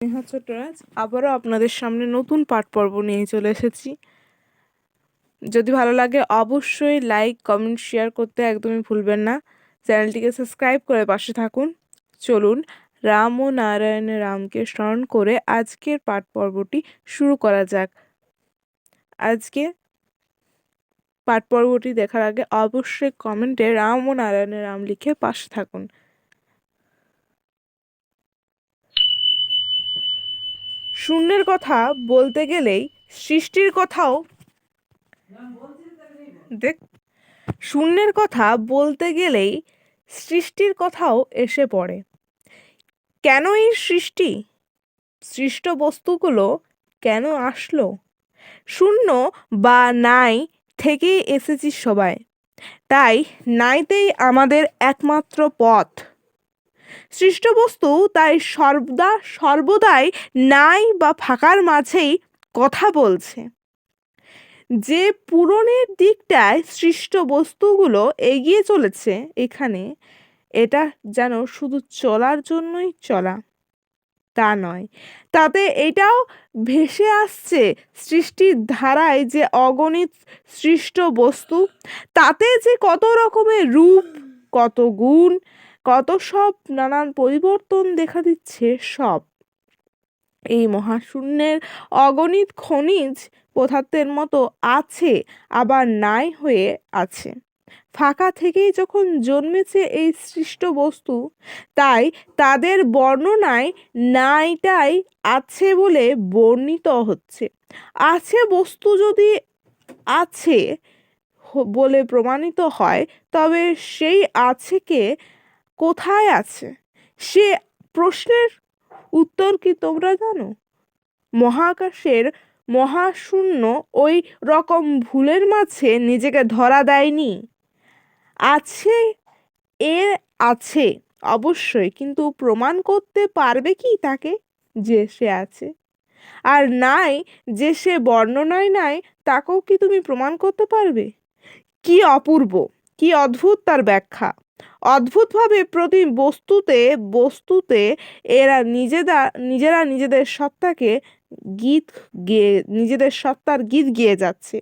নেহা চট্টরাজ আবারও আপনাদের সামনে নতুন পাঠ পর্ব নিয়ে চলে এসেছি। যদি ভালো লাগে অবশ্যই লাইক কমেন্ট শেয়ার করতে একদমই ভুলবেন না। চ্যানেলটিকে সাবস্ক্রাইব করে পাশে থাকুন। চলুন রাম ও নারায়ণের রামকে স্মরণ করে আজকের পাঠ পর্বটি শুরু করা যাক। আজকে পাঠ পর্বটি দেখার আগে অবশ্যই কমেন্টে রাম ও নারায়ণের রাম লিখে পাশে থাকুন। শূন্যের কথা বলতে গেলেই সৃষ্টির কথাও দেখ, শূন্যের কথা বলতে গেলেই সৃষ্টির কথাও এসে পড়ে। কেন এই সৃষ্টি? সৃষ্ট বস্তুগুলো কেন আসলো? শূন্য বা নাই থেকেই এসেছি সবাই। তাই নাইতেই আমাদের একমাত্র পথ। সৃষ্ট বস্তু তাই সর্বদা, সর্বদাই নাই বা ফাঁকার মাঝেই কথা বলছে। যে পূরণের দিকটায় সৃষ্ট বস্তুগুলো এগিয়ে চলেছে এখানে, এটা যেন শুধু চলার জন্যই চলা, তা নয়। তাতে এটাও ভেসে আসছে সৃষ্টির ধারায় যে অগণিত সৃষ্ট বস্তু তাতে যে কত রকমের রূপ, কত গুণ কত সব নানান পরিবর্তন দেখা দিচ্ছে সব। এই মহাশূন্যের অগণিত খনিজ পদার্থের মতো আছে, আবার নাই হয়ে আছে। ফাঁকা থেকেই যখন জন্মেছে এই সৃষ্ট বস্তু, তাই তাদের বর্ণনায় নাইটাই আছে বলে বর্ণিত হচ্ছে। আছে বস্তু যদি আছে বলে প্রমাণিত হয়, তবে সেই আছেকে কোথায় আছে? সে প্রশ্নের উত্তর কি তোমরা জানো? মহাকাশের মহাশূন্য ওই রকম ভুলের মাঝে নিজেকে ধরা দেয়নি। আছে, এ আছে, অবশ্যই, কিন্তু প্রমাণ করতে পারবে কি তাকে? যে সে আছে। আর নাই, যে সে বর্ণনায় নাই, তাকেও কি তুমি প্রমাণ করতে পারবে? কি অপূর্ব, কি অদ্ভুত তার ব্যাখ্যা। অদ্ভুতভাবে প্রতি বস্তুতে বস্তুতে এরা নিজেরা নিজেরা নিজেদের সত্তাকে গীত গেয়ে নিজেদের সত্তার গীত গেয়ে যাচ্ছে।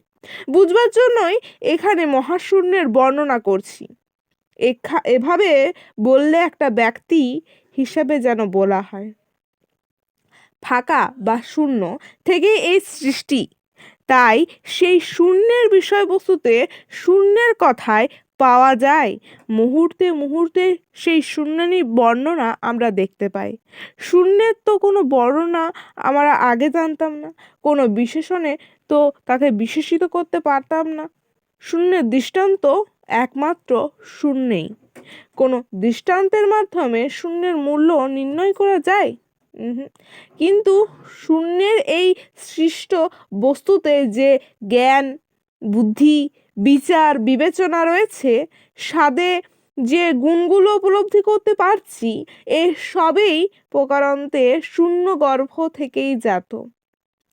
বুঝবার জন্যই এখানে মহাশূন্যের বর্ণনা করছি। এভাবে বললে একটা ব্যক্তি হিসেবে যেন বলা হয়। ফাঁকা বা শূন্য থেকে এই সৃষ্টি। তাই সেই শূন্যের বিষয়বস্তুতে শূন্যের কথায় পাওয়া যায়। মুহূর্তে মুহূর্তে সেই শূন্যানি বর্ণনা আমরা দেখতে পাই। শূন্যের তো কোনো বর্ণনা আমরা আগে জানতাম না, কোনো বিশেষণে তো তাকে বিশেষিত করতে পারতাম না। শূন্যের দৃষ্টান্ত একমাত্র শূন্যেই কোনো দৃষ্টান্তের মাধ্যমে শূন্যের মূল্য নির্ণয় করা যায়? কিন্তু শূন্যের এই সৃষ্ট বস্তুতে যে জ্ঞান, বুদ্ধি বিচার, বিবেচনা রয়েছে, স্বাদে যে গুণগুলো উপলব্ধি করতে পারছি, এ সবেই প্রকারান্তে শূন্য গর্ভ থেকেই জাত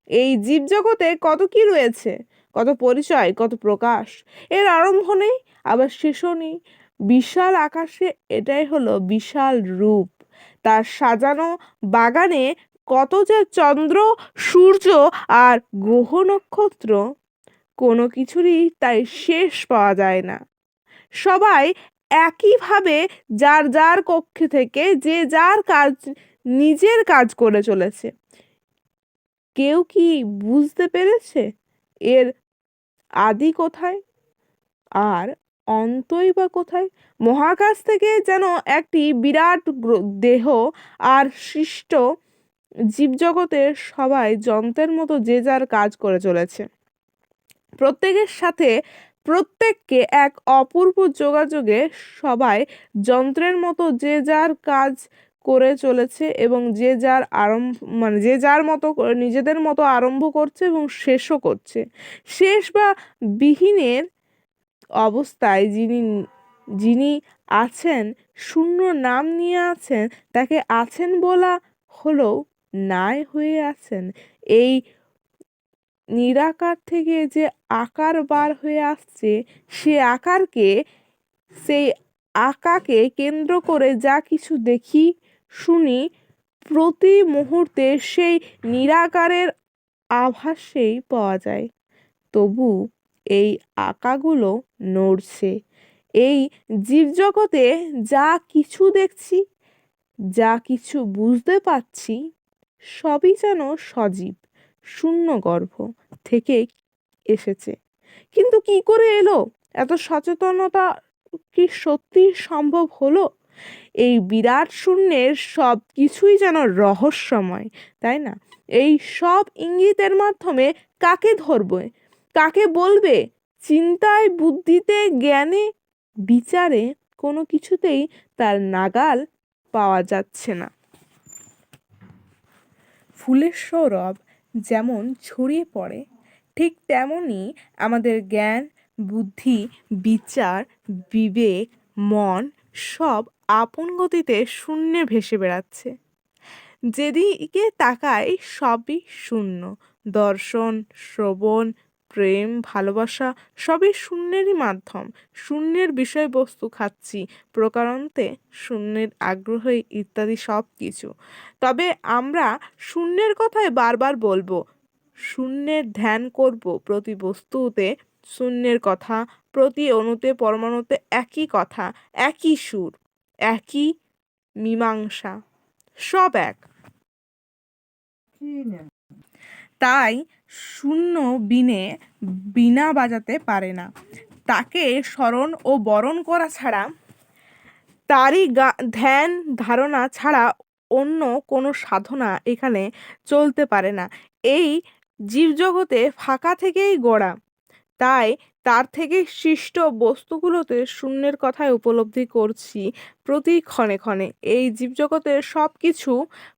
এই জীবজগতে কত কি রয়েছে? কত পরিচয়, কত প্রকাশ? এর আরম্ভ নেই, আবার শেষও নেই। বিশাল আকাশে এটাই হলো বিশাল রূপ। তার সাজানো বাগানে কত যে চন্দ্র, সূর্য আর গ্রহ নক্ষত্র কোনো কিছুরই তাই শেষ পাওয়া যায় না। সবাই একইভাবে যার যার কক্ষে থেকে যে যার কাজ, নিজের কাজ করে চলেছে। কেউ কি বুঝতে পেরেছে এর আদি কোথায়? আর অন্তই বা কোথায়? মহাকাশ থেকে যেন একটি বিরাট দেহ আর সৃষ্ট জীবজগতের সবাই যন্ত্রের মতো যে যার কাজ করে চলেছে। প্রত্যেকের সাথে প্রত্যেককে এক অপূর্ব যোগাযোগে সবাই যন্ত্রের মতো যে যার কাজ করে চলেছে এবং যে যার আরম্ভ মানে যে যার মতো নিজেদের মতো আরম্ভ করছে এবং শেষও করছে। শেষ বা বিহীনের অবস্থায় যিনি যিনি আছেন, শূন্য নাম নিয়ে আছেন, তাকে আছেন বলা হলেও নাই হয়ে আছেন। এই নিরাকার থেকে যে আকার বার হয়ে আসছে, সে আকারকে, সেই আঁকাকে কেন্দ্র করে যা কিছু দেখি, শুনি, প্রতি মুহূর্তে সেই নিরাকারের আভাসেই পাওয়া যায়। তবু এই আঁকাগুলো নড়ছে। এই জীবজগতে যা কিছু দেখছি, যা কিছু বুঝতে পারছি, সবই যেন সজীব। শূন্য গর্ভ থেকে এসেছে। কিন্তু কি করে এলো? এত সচেতনতা কি সত্যি সম্ভব হলো? এই বিরাট শূন্যের সব কিছুই যেন রহস্যময়, তাই না? এই সব ইঙ্গিতের মাধ্যমে কাকে ধরবে? কাকে বলবে? চিন্তায়, বুদ্ধিতে, জ্ঞানে, বিচারে কোনো কিছুতেই তার নাগাল পাওয়া যাচ্ছে না। ফুলের সৌরভ যেমন ছড়িয়ে পড়ে, ঠিক তেমনই আমাদের জ্ঞান, বুদ্ধি, বিচার, বিবেক, মন সব আপন গতিতে শূন্যে ভেসে বেড়াচ্ছে। যেদিকে তাকাই সবই শূন্য। দর্শন, শ্রবণ প্রেম ভালোবাসা সবই শূন্যেরই মাধ্যম। শূন্যের বিষয়বস্তু খাচ্ছি প্রকারান্তে শূন্যের আগ্রহী ইত্যাদি সব কিছু তবে আমরা শূন্যের কথাই বারবার বলব। শূন্যের ধ্যান করব প্রতি বস্তুতে শূন্যের কথা প্রতি অণুতে পরমাণুতে একই কথা একই সুর একই মীমাংসা সব এক। তাই শূন্য বিনে বীণা বাজাতে পারে না। তাকে স্মরণ ও বরণ করা ছাড়া, তারই ধ্যান ধারণা ছাড়া অন্য কোনো সাধনা এখানে চলতে পারে না। এই জীবজগতে ফাঁকা থেকেই গড়া। তাই তার থেকে সৃষ্ট বস্তুগুলোতে শূন্যের কথায় উপলব্ধি করছি প্রতি ক্ষণে ক্ষণে। এই জীবজগতের সব কিছু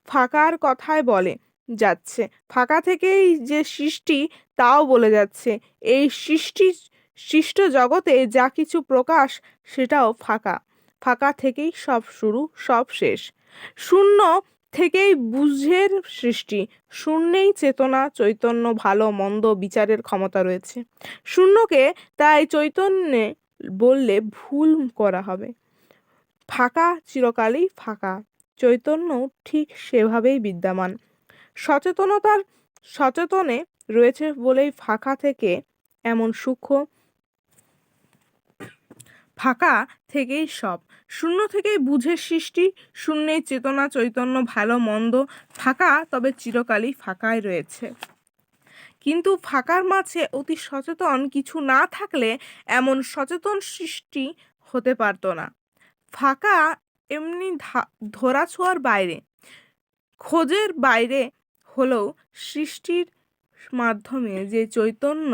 ফাঁকার কথায় বলে। যাচ্ছে। ফাঁকা থেকেই যে সৃষ্টি, তাও বলে যাচ্ছে। এই সৃষ্টি, সৃষ্ট জগতে যা কিছু প্রকাশ, সেটাও ফাঁকা। ফাঁকা থেকেই সব শুরু, সব শেষ। শূন্য থেকেই বুঝের সৃষ্টি। শূন্যেই চেতনা, চৈতন্য, ভালো, মন্দ, বিচারের ক্ষমতা রয়েছে। শূন্যকে তাই চৈতন্যে বললে ভুল করা হবে। ফাঁকা চিরকালই ফাঁকা। চৈতন্য ঠিক সেভাবেই বিদ্যমান। সচেতনতার সচেতনে রয়েছে বলেই ফাঁকা থেকে এমন সূক্ষ্ম ফাঁকা থেকেই সব। শূন্য থেকেই বুঝের সৃষ্টি শূন্যেই চেতনা, চৈতন্য, ভালো, মন্দ, ফাঁকা, তবে চিরকালই ফাঁকাই রয়েছে। কিন্তু ফাঁকার মাঝে অতি সচেতন কিছু না থাকলে এমন সচেতন সৃষ্টি হতে পারতো না। ফাঁকা এমনি ধরাছোঁয়ার বাইরে, খোঁজের বাইরে হলেও সৃষ্টির মাধ্যমে যে চৈতন্য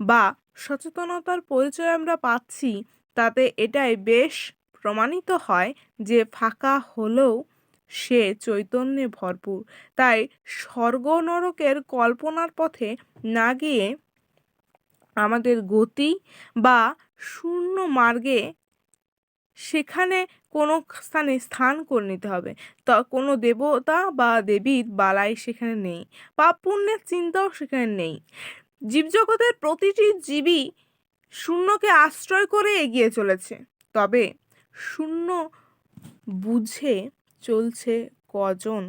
বা সচেতনতার পরিচয় আমরা পাচ্ছি, তাতে এটাই বেশ প্রমাণিত হয় যে ফাঁকা হলেও সে চৈতন্যে ভরপুর। তাই স্বর্গ নরকের কল্পনার পথে না গিয়ে আমাদের গতি বা শূন্য মার্গে সেখানে কোনো স্থানে স্থান করে নিতে হবে। তা, কোনো দেবতা বা দেবীর বালাই সেখানে নেই পাপ পুণ্যের চিন্তাও সেখানে নেই। জীবজগতের প্রতিটি জীবই শূন্যকে আশ্রয় করে এগিয়ে চলেছে। তবে শূন্য বুঝে চলছে কজন?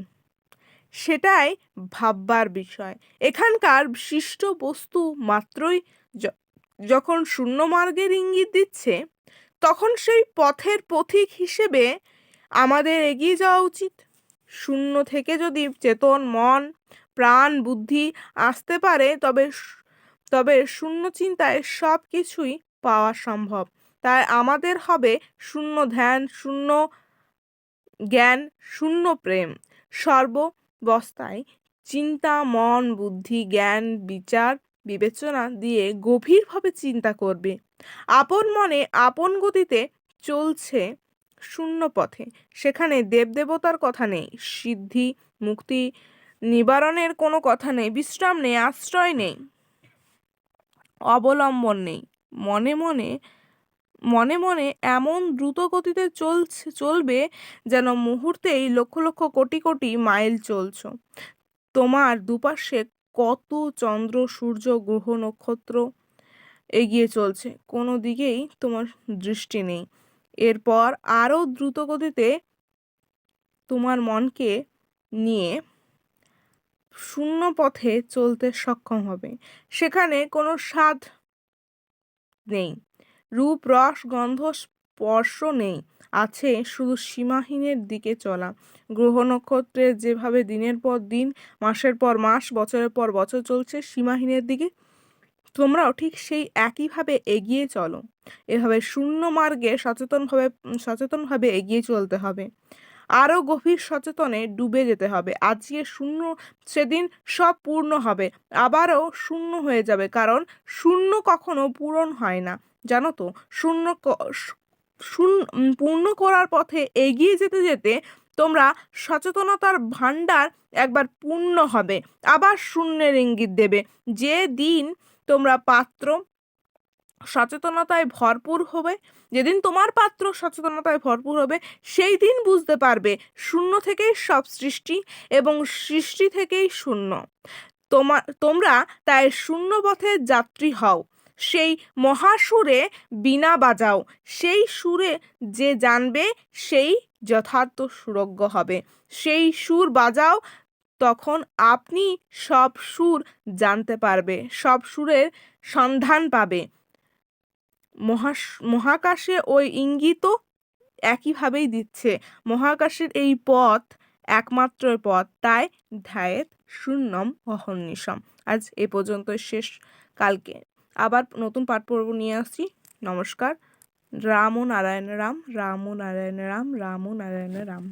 সেটাই ভাববার বিষয়। এখানকার সৃষ্ট বস্তু মাত্রই যখন শূন্য মার্গের ইঙ্গিত দিচ্ছে তখন সেই পথের পথিক হিসেবে আমাদের এগিয়ে যাওয়া উচিত। শূন্য থেকে যদি চেতন, মন, প্রাণ, বুদ্ধি আসতে পারে, তবে তবে শূন্য চিন্তায় সব কিছুই পাওয়া সম্ভব। তাই আমাদের হবে শূন্য ধ্যান, শূন্য জ্ঞান, শূন্য প্রেম। সর্ববস্থায় চিন্তা, মন, বুদ্ধি, জ্ঞান, বিচার বিবেচনা দিয়ে গভীরভাবে চিন্তা করবে। আপন মনে আপন গতিতে চলছে শূন্য পথে সেখানে দেবদেবতার কথা নেই, সিদ্ধি, মুক্তি নিবারণের কোনো কথা নেই, বিশ্রাম নেই, আশ্রয় নেই, অবলম্বন নেই। মনে মনে মনে মনে এমন দ্রুত গতিতে চলছে, চলবে যেন মুহূর্তেই লক্ষ লক্ষ কোটি কোটি মাইল চলছ। তোমার দুপাশে কত চন্দ্র, সূর্য, গ্রহ, নক্ষত্র এগিয়ে চলছে। কোনো দিকেই তোমার দৃষ্টি নেই। এরপর আরও দ্রুত গতিতে তোমার মনকে নিয়ে শূন্য পথে চলতে সক্ষম হবে। সেখানে কোনো স্বাদ নেই। রূপ, রস, গন্ধ, স্পর্শ নেই। আছে শুধু সীমাহীনের দিকে চলা। গ্রহ নক্ষত্রের যেভাবে দিনের পর দিন, মাসের পর মাস, বছরের পর বছর চলছে সীমাহীনের দিকে, তোমরাও ঠিক সেই একইভাবে এগিয়ে চলো। এভাবে শূন্য মার্গে সচেতনভাবে সচেতনভাবে এগিয়ে চলতে হবে। আরও গভীর সচেতনে ডুবে যেতে হবে। আজকে শূন্য, সেদিন সব পূর্ণ হবে। আবারও শূন্য হয়ে যাবে কারণ শূন্য কখনো পূরণ হয় না। জানো তো, শূন্য পূর্ণ করার পথে এগিয়ে যেতে যেতে তোমরা সচেতনতার ভাণ্ডার একবার পূর্ণ হবে। আবার শূন্যের ইঙ্গিত দেবে। যে দিন তোমরা পাত্র সচেতনতায় ভরপুর হবে, যেদিন তোমার পাত্র সচেতনতায় ভরপুর হবে, সেই দিন বুঝতে পারবে শূন্য থেকেই সব সৃষ্টি এবং সৃষ্টি থেকেই শূন্য। তোমার তোমরা তাই শূন্য পথে যাত্রী হও। সেই মহাসুরে বিনা বাজাও, সেই সুরে যে জানবে সেই যথার্থ সুরজ্ঞ হবে। সেই সুর বাজাও, তখন আপনি সব সুর জানতে পারবে, সব সুরের সন্ধান পাবে। মহাস, মহাকাশে ওই ইঙ্গিতও একইভাবেই দিচ্ছে। মহাকাশের এই পথ একমাত্র পথ, তাই ধ্যায়েত শূন্যম অহর্নিশম। আজ এ পর্যন্ত শেষ কালকে। আবার নতুন পাঠ পর্ব নিয়ে আসছি। নমস্কার। রাম ও নারায়ণ রাম রাম ও নারায়ণ রাম রাম ও নারায়ণ রাম।